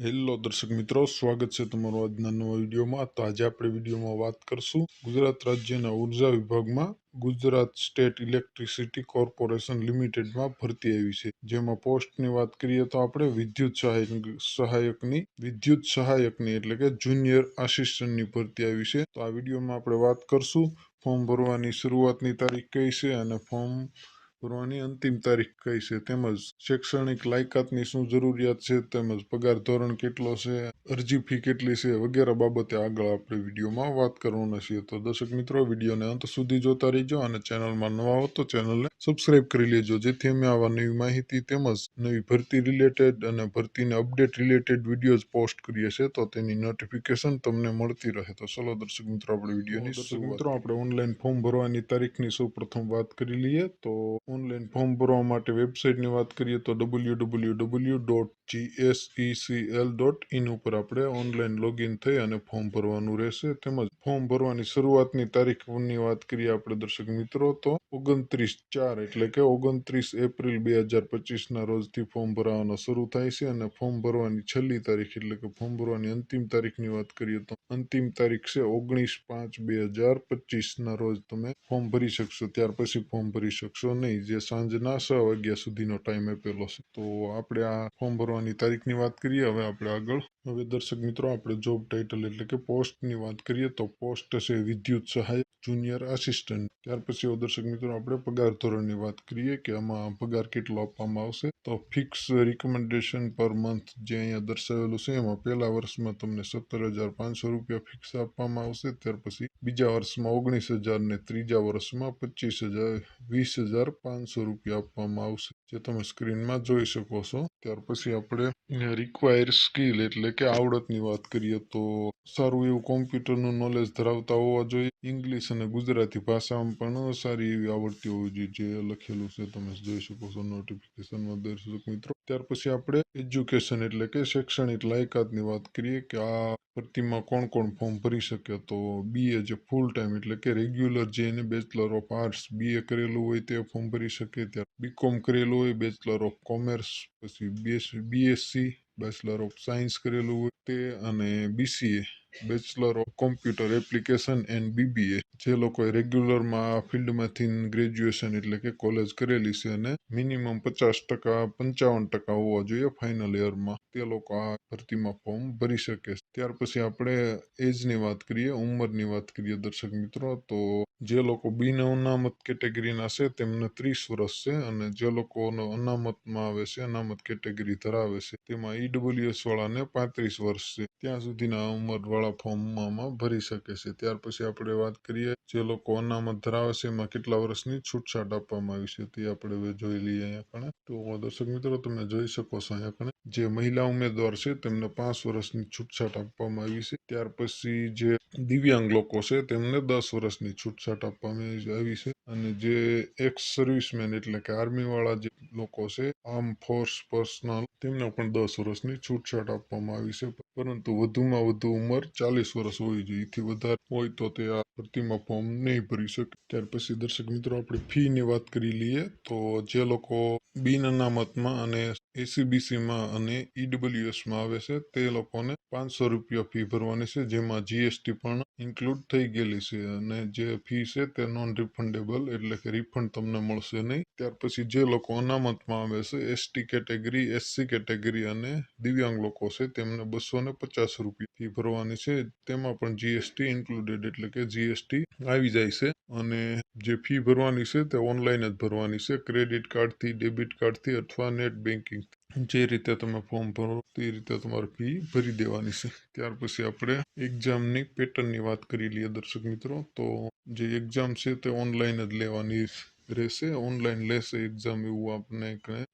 Hello દર્શક મિત્રો, સ્વાગત છે તમારું આજના નવા વિડીયોમાં. તો આજે આપણે વિડીયોમાં વાત કરશું ગુજરાત રાજ્યના ઊર્જા વિભાગમાં ગુજરાત સ્ટેટ ઇલેક્ટ્રિસિટી કોર્પોરેશન લિમિટેડમાં ભરતી આવી છે. જેમાં પોસ્ટની વાત કરીએ તો આપણે વિદ્યુત સહાયક, સહાયકની, વિદ્યુત સહાયકની એટલે કે જુનિયર આસિસ્ટન્ટની ભરતી આવી છે. તો આ વિડીયોમાં આપણે વાત કરશું ફોર્મ ભરવાની શરૂઆતની તારીખ કઈ છે અને ફોર્મ ભરવાની અંતિમ તારીખ કઈ છે? તેમજ શૈક્ષણિક લાયકાતની શું જરૂરિયાત છે? તેમજ પગાર ધોરણ કેટલો છે? અરજી ફી કેટલી છે? વગેરે બાબતે આગળ આપણે વિડીયોમાં વાત કરવાના છીએ. તો દર્શક મિત્રો વિડીયોને અંત સુધી જોતા રહીજો અને ચેનલમાં નવા હો તો ચેનલને સબસ્ક્રાઇબ કરી લેજો. જેથી અમે આવા નવી માહિતી તેમજ નવી ભરતી રિલેટેડ અને ભરતીને અપડેટ રિલેટેડ વિડીયોઝ પોસ્ટ કરીએ છીએ તો તેની નોટિફિકેશન તમને મળતી રહે. તો ચલો દર્શક મિત્રો આપણે વિડીયોની દર્શક મિત્રો આપણે ઓનલાઈન ફોર્મ ભરવાની તારીખની સૌ પ્રથમ વાત કરી લઈએ. તો ઓનલાઈન ફોર્મ ભરવા માટે વેબસાઇટની વાત કરીએ તો W W W dot GSECL dot in ઉપર આપણે ઓનલાઈન લોગિન થઈ અને ફોર્મ ભરવાનું રહેશે. તેમજ ફોર્મ ભરવાની શરૂઆતની તારીખની વાત કરીએ આપણે દર્શક મિત્રો, તો ઓગણત્રીસ ચાર એટલે કે ઓગણત્રીસ એપ્રિલ બે હજાર પચીસના રોજથી ફોર્મ ભરાવાનો શરૂ થાય છે અને ફોર્મ ભરવાની છેલ્લી તારીખ એટલે કે ફોર્મ ભરવાની અંતિમ તારીખની વાત કરીએ તો અંતિમ તારીખ છે ઓગણીસ પાંચ બે હજાર પચીસના રોજ તમે ફોર્મ ભરી શકશો. ત્યાર પછી ફોર્મ ભરી શકશો નહીં. જે સાંજના છ વાગ્યા સુધીનો ટાઈમ આપેલો છે. તો આપણે આ ફોર્મ ભરવાની તારીખની વાત કરીએ, હવે આપણે આગળ. હવે દર્શક મિત્રો, આપણે જોબ ટાઇટલ એટલે કે પોસ્ટની વાત કરીએ, તો પોસ્ટ છે વિદ્યુત સહાયક જુનિયર આસિસ્ટન્ટ ત્યાર પછી દર્શક મિત્રો, આપણે પગાર ધોરણની વાત કરીએ કે આમાં પગાર કેટલો આપવામાં આવશે. તો ફિક્સ રિકમેન્ડેશન પર મંથ જે અહીંયા દર્શાવેલું છે, એમાં પહેલા વર્ષમાં તમને સત્તર હજાર પાંચસો રૂપિયા ફિક્સ આપવામાં આવશે. ત્યાર પછી બીજા વર્ષમાં ઓગણીસ હજાર ને ત્રીજા વર્ષમાં પચીસ હજાર, વીસ હજાર પાંચસો રૂપિયા આપવામાં આવશે. જે તમે સ્ક્રીનમાં જોઈ શકો છો. ત્યાર પછી આપણે રિક્વાયર સ્કિલ એટલે કે આવડતની વાત કરીએ તો સારું એવું કોમ્પ્યુટરનું નોલેજ ધરાવતા હોવા જોઈએ. ઇંગ્લિશ અને ગુજરાતી ભાષામાં પણ સારી એવી આવડતી હોવી જોઈએ જે લખેલું છે તમે જોઈ શકો છો નોટિફિકેશનમાં દર્શક મિત્રો. ત્યાર પછી આપણે એજ્યુકેશન એટલે કે શૈક્ષણિક લાયકાતની વાત કરીએ કે આ ભરતીમાં કોણ કોણ ફોર્મ ભરી શકે? તો બીએ જે ફૂલ ટાઈમ એટલે કે રેગ્યુલર જે એને બેચલર ઓફ આર્ટ્સ બીએ કરેલું હોય તે ફોર્મ ભરી શકે. ત્યારે બીકોમ કરેલું હોય બેચલર ઓફ કોમર્સ પછી બીએસસી બેચલર ઓફ સાયન્સ કરેલું હોય તે અને BCA bachelor of computer application and BBA જે લોકોએ રેગ્યુલરમાં આ ફિલ્ડમાંથી ગ્રેજ્યુએશન એટલે કે કોલેજ કરેલી છે અને મિનિમમ પચાસ ટકા, પંચાવન ટકા હોવા જોઈએ ફાઇનલ યરમાં તે લોકો આ ભરતીમાં ફોર્મ ભરી શકે છે. ત્યાર પછી આપણે એજની વાત કરીએ, ઉંમરની વાત કરીએ દર્શક મિત્રો, તો જે લોકો બિન અનામત કેટેગરીના છે, તેમને ત્રીસ વર્ષ છે અને જે લોકોનો અનામતમાં આવે છે, અનામત કેટેગરી ધરાવે છે, તેમાં ઈડબ્લ્યુએસ વાળાને પાંત્રીસ વર્ષ છે. ત્યાં સુધીના ઉંમર વાળા ફોર્મમાં ભરી શકે છે. ત્યાર પછી આપણે વાત કરીએ જે લોકો અનામત ધરાવે છે, એમાં કેટલા વર્ષની છૂટછાટ આપવામાં આવી છે તે આપણે જોઈ લઈએ અહીંયા કણે. તો દર્શક મિત્રો, તમે જોઈ શકો છો અહીંયા કણે. જે મહિલા ઉમેદવાર છે, તેમને પાંચ વર્ષની છૂટછાટ આપવામાં આવી છે. ત્યાર પછી જે દિવ્યાંગ લોકો છે, તેમને દસ વર્ષની છૂટછાટ આપવામાં આવી છે. અને જે એક્સ સર્વિસમેન એટલે કે આર્મી વાળા જે લોકો છે આર્મ ફોર્સ પર્સનલ તેમને પણ દસ વર્ષની છૂટછાટ આપવામાં આવી છે. પરંતુ વધુમાં વધુ ઉંમર ચાલીસ વર્ષ હોવી જોઈએ. એથી વધારે હોય તો તે આ ભરતીમાં ફોર્મ નહીં ભરી શકે. ત્યાર પછી દર્શક મિત્રો, આપણે ફીની વાત કરી લઈએ તો જે લોકો બિન અનામતમાં અને એસીબીસીમાં અને ઈડબ્લ્યુએસમાં આવે છે, તે લોકોને પાંચસો રૂપિયા ફી ભરવાની છે, જેમાં જીએસટી પણ ઇન્ક્લુડ થઈ ગયેલી છે અને જે ફી છે તે નોન રિફંડેબલ એટલે કે રિફંડ તમને મળશે નહીં. ત્યાર પછી જે લોકો અનામતમાં આવે છે એસટી કેટેગરી એસસી કેટેગરી અને દિવ્યાંગ લોકો છે, તેમને બસો ને પચાસ રૂપિયા ફી ભરવાની છે. તેમાં પણ જીએસટી ઇન્ક્લુડેડ એટલે કે જીએસટી આવી જાય છે અને જે ફી ભરવાની છે તે ઓનલાઈન જ ભરવાની છે. ક્રેડિટ કાર્ડથી ડેબિટ કાર્ડથી અથવા નેટ બેન્કિંગ જે રીતે તમે ફોર્મ ભરો તે રીતે તમારે ફી ભરી દેવાની છે. ત્યાર પછી આપણે એક્ઝામની પેટર્નની વાત કરી લઈએ દર્શક મિત્રો. તો જે એક્ઝામ છે તે ઓનલાઈન જ લેવાની રહેશે. ઓનલાઈન લેશે એક્ઝામ એવું આપને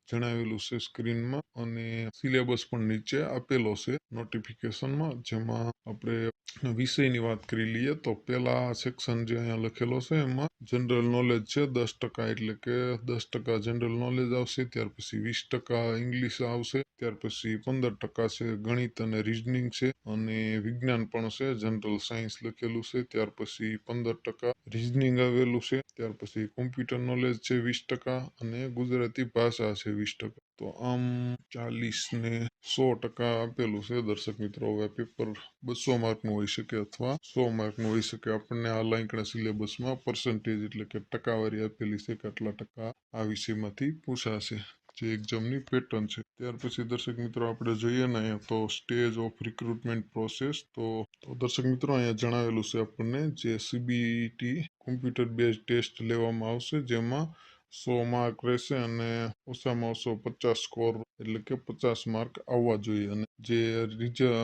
જણાવેલું છે સ્ક્રીનમાં અને સિલેબસ પણ નીચે આપેલો છે નોટિફિકેશનમાં જેમાં આપણે વિષયની વાત કરી લઈએ તો પહેલા સેક્શન જે અહીંયા લખેલો છે એમાં જનરલ નોલેજ છે દસ ટકા એટલે કે દસ ટકા જનરલ નોલેજ આવશે, ત્યાર પછી વીસ ટકા ઇંગ્લિશ આવશે, ત્યાર પછી પંદર ટકા છે ગણિત અને રિઝનિંગ છે અને વિજ્ઞાન પણ છે જનરલ સાયન્સ લખેલું છે, ત્યાર પછી પંદર ટકા રિઝનિંગ આવેલું છે, ત્યાર પછી કોમ્પ્યુટર નોલેજ છે વીસ ટકા અને ગુજરાતી ભાષા છે વીસ ટકા. તો આમ ચાલીસ ને સો ટકા આપેલું છે, દર્શક મિત્રો. હવે પેપર બસો માર્કનું હોઈ શકે અથવા સો માર્કનું હોઈ શકે. આપણને આ લાંકડા સિલેબસમાં પર્સન્ટેજ એટલે કે ટકાવારી આપેલી છે કે આટલા ટકા આ વિષયમાંથી પૂછાશે. જે એક્ઝામની પેટર્ન છે. ત્યાર પછી દર્શક મિત્રો આપણે જોઈએ ને અહીંયા તો સ્ટેજ ઓફ રિક્રુટમેન્ટ પ્રોસેસ તો દર્શક મિત્રો અહીંયા જણાવેલું છે આપણને જે સીબીટી કોમ્પ્યુટર બેઝ ટેસ્ટ લેવામાં આવશે જેમાં સો માર્ક રહેશે અને ઓછામાં ઓછો પચાસ સ્કોર એટલે કે પચાસ માર્ક આવવા જોઈએ અને જે રીજા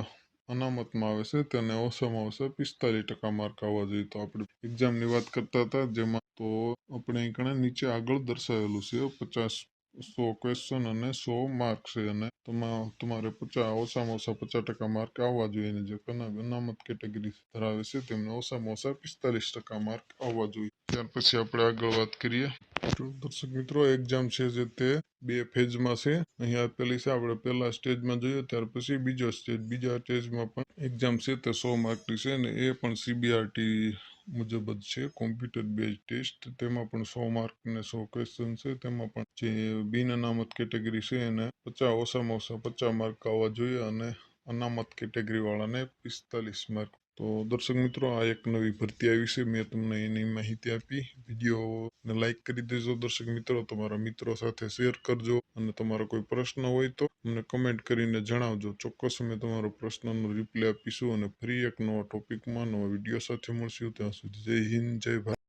અનામતમાં આવે છે તેને ઓછામાં ઓછા પિસ્તાલીસ ટકા માર્ક આવવા જોઈએ. તો આપણે એક્ઝામની વાત કરતા હતા જેમાં તો આપણે કણે નીચે આગળ દર્શાવેલું છે પચાસ સો ક્વેશ્ચન અને સો માર્ક છે અને તમા, તમારે પચાસ ઓછામાં ઓછા પચાસ ટકા માર્ક આવવા જોઈએ અને જે અનામત કેટેગરી ધરાવે છે તેમને ઓછામાં ઓછા પિસ્તાલીસ ટકા માર્ક આવવા જોઈએ. ત્યાર પછી આપણે આગળ વાત કરીએ. દર્શક મિત્રો એક્ઝામ છે જે તે બે ફેઝમાં છે. અહીંયા આપેલી છે, આપણે પહેલા સ્ટેજમાં જોઈએ, ત્યાર પછી બીજો સ્ટેજ બીજા સ્ટેજમાં પણ એક્ઝામ છે તે સો માર્કની છે અને એ પણ સીબીઆરટી મુજબ જ છે. કોમ્પ્યુટર બેઝ ટેસ્ટ તેમાં પણ સો માર્ક ને સો ક્વેશ્ચન છે. તેમાં પણ જે બિન અનામત કેટેગરી છે એને પચાસ ઓછામાં ઓછા પચાસ માર્ક આવવા જોઈએ અને અનામત કેટેગરી વાળાને પિસ્તાલીસ માર્ક તો દર્શક મિત્રો, આ એક નવી ભરતી આવી છે. મેં તમને એની માહિતી આપી. વિડીયોને લાઈક કરી દેજો દર્શક મિત્રો, તમારા મિત્રો સાથે શેર કરજો અને તમારો કોઈ પ્રશ્ન હોય તો મને કમેન્ટ કરીને જણાવજો. ચોક્કસ અમે તમારો પ્રશ્નનો રિપ્લે આપીશું અને ફરી એક નવા ટોપિકમાં નવા વીડિયો સાથે મળશું. ત્યાં સુધી જય હિન્દ, જય ભારત.